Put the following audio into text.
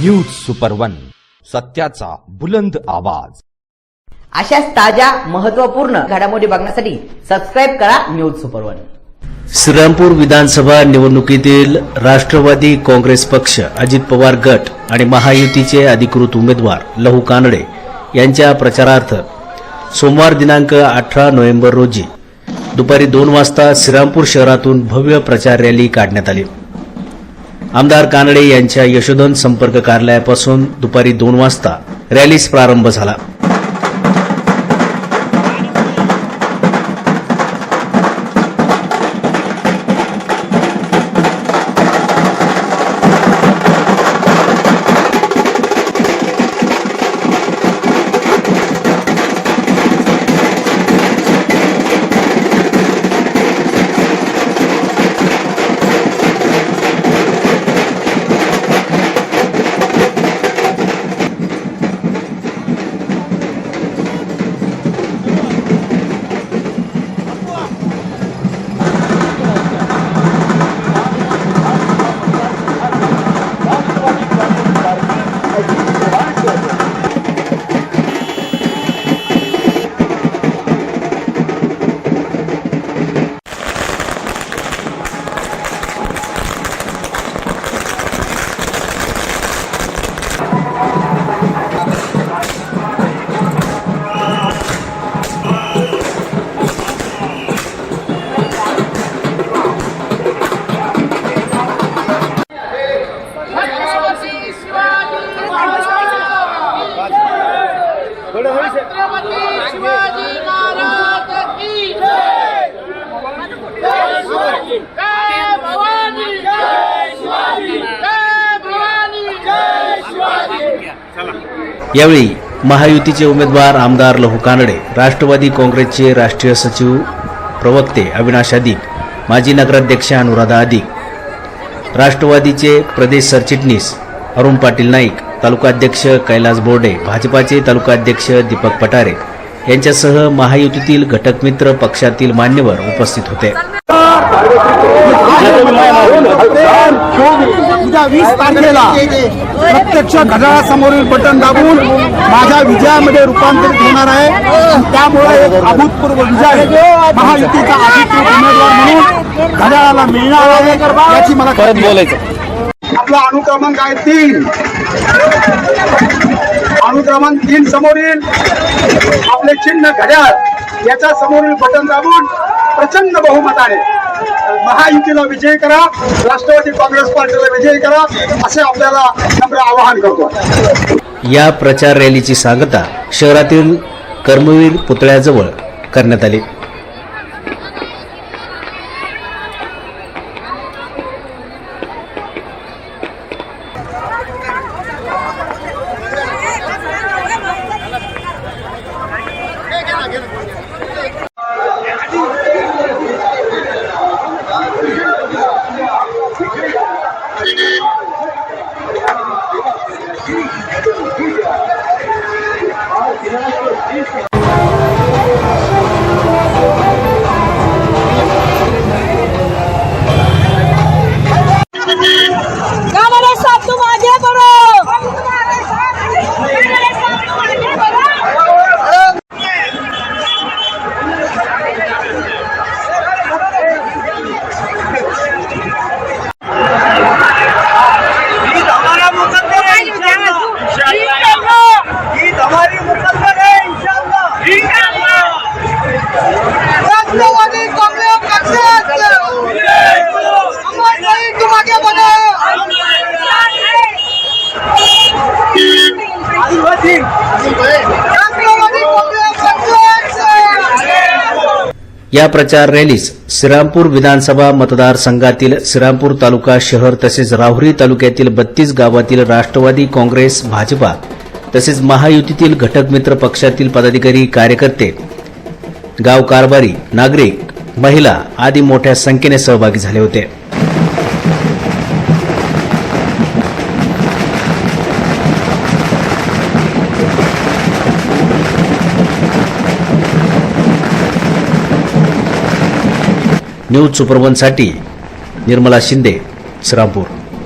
News super one सत्याचा बुलंद आवाज. अशाच ताज्या महत्त्वपूर्ण घडामोडी बघण्यासाठी सबस्क्राईब करा न्यूज सुपर वन श्रीरामपूर विधानसभा निवडणुकीतील राष्ट्रवादी काँग्रेस पक्ष अजित पवार गट आणि महायुतीचे अधिकृत उमेदवार लहू कानडे यांच्या प्रचारार्थ सोमवार दिनांक अठरा नोव्हेंबर रोजी दुपारी दोन वाजता श्रीरामपूर शहरातून भव्य प्रचार रॅली काढण्यात आली. आमदार कानडे यांच्या यशोधन संपर्क कार्यालयापासून दुपारी दोन वाजता रॅलीस प्रारंभ झाला. यावेळी महायुतीचे उमेदवार आमदार लहू कानडे राष्ट्रवादी काँग्रेसचे राष्ट्रीय सचिव प्रवक्ते अविनाश अधिक माजी नगराध्यक्ष अनुराधा अधिक राष्ट्रवादीचे प्रदेश सरचिटणीस अरुण पाटील नाईक तालुकाध्यक्ष कैलास बोर्डे भाजपाचे तालुकाध्यक्ष दीपक पटारे यांच्यासह महायुतीतील घटकमित्र पक्षातील मान्यवर उपस्थित होते. उद्या वीस तारखेला प्रत्यक्ष घड्याळासमोरील बटन दाबून माझ्या विजयामध्ये रूपांतरित होणार आहे. त्यामुळे एक अभूतपूर्व विजय महायुतीचा अधिकृत उमेदवार म्हणून घड्याळाला मिळणार आहे याची मला परत बोलायचं. आपला अनुक्रमांक आहे तीन. अनुक्रमांक तीन समोरील आपले चिन्ह घड्याळ याच्या समोरील बटन दाबून प्रचंड बहुमताने महायुतीला विजय करा राष्ट्रवादी काँग्रेस पार्टीला विजय करा असे आपल्याला नम्र आवाहन करतो. या प्रचार रॅलीची सांगता शहरातील कर्मवीर पुतळ्याजवळ करण्यात आली. या प्रचार रॅलीस श्रीरामपूर विधानसभा मतदारसंघातील श्रीरामपूर तालुका शहर तसेच राहुरी तालुक्यातील बत्तीस गावातील राष्ट्रवादी काँग्रेस भाजपा तसेच महायुतीतील घटकमित्र पक्षातील पदाधिकारी कार्यकर्ते गाव कारभारी नागरिक महिला आदी मोठ्या संख्येने सहभागी झाले होते. न्यूज सुपरवनसाठी निर्मला शिंदे श्रीरामपूर.